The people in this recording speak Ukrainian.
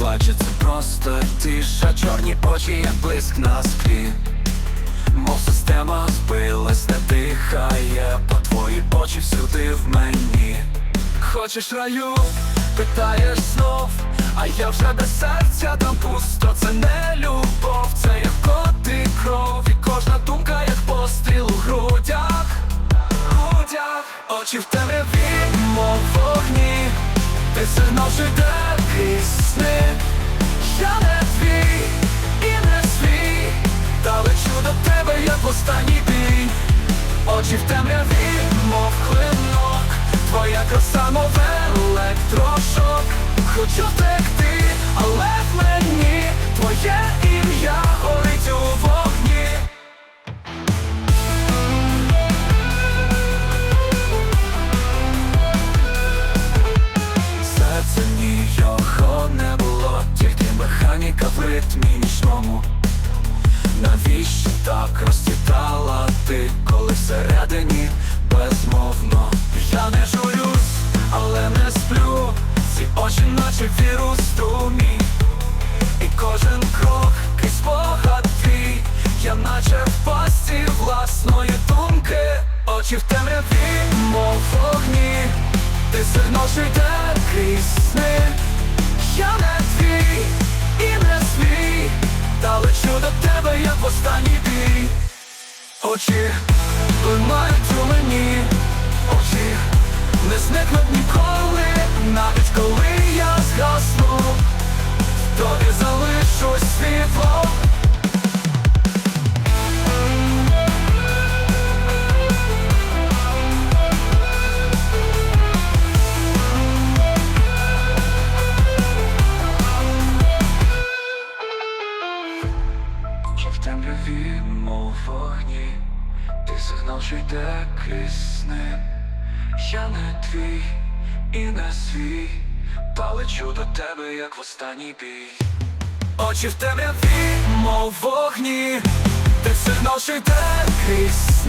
плаче, це просто тиша, чорні очі, як блиск на склі. Мов система збилась, не дихає, по твої очі всюди в мені. Хочеш раю, питаєш знов, а я вже без серця там пусто, це не любов, це як коти кров, і кожна думка, як постріл у грудях, грудях, очі в темряві, мов вогні, ти сигнал, що останній бій. Очі в темряві, мов клинок. Твоя краса, мов електрошок. Хочу втекти, але в мені Твоє ім'я горить у вогні. Серце ні його не було Тільки механіка в ритмі нічному Навіщо так розцвітала наче вірус струмі І кожен крок крізь спогад твій Я наче в пасті власної думки. Очі в темряві, мов вогні. Ти сигнал, що йде крізь сни. Я не твій і не свій. Та лечу до тебе, як в останній бій. Очі линають у в темряві, мов вогні, ти сигнал, що йде крізь. Я не твій і не свій, палечу до тебе, як в останній бій. Очі в темряві, мов вогні, ти сигнал, що йде крізь.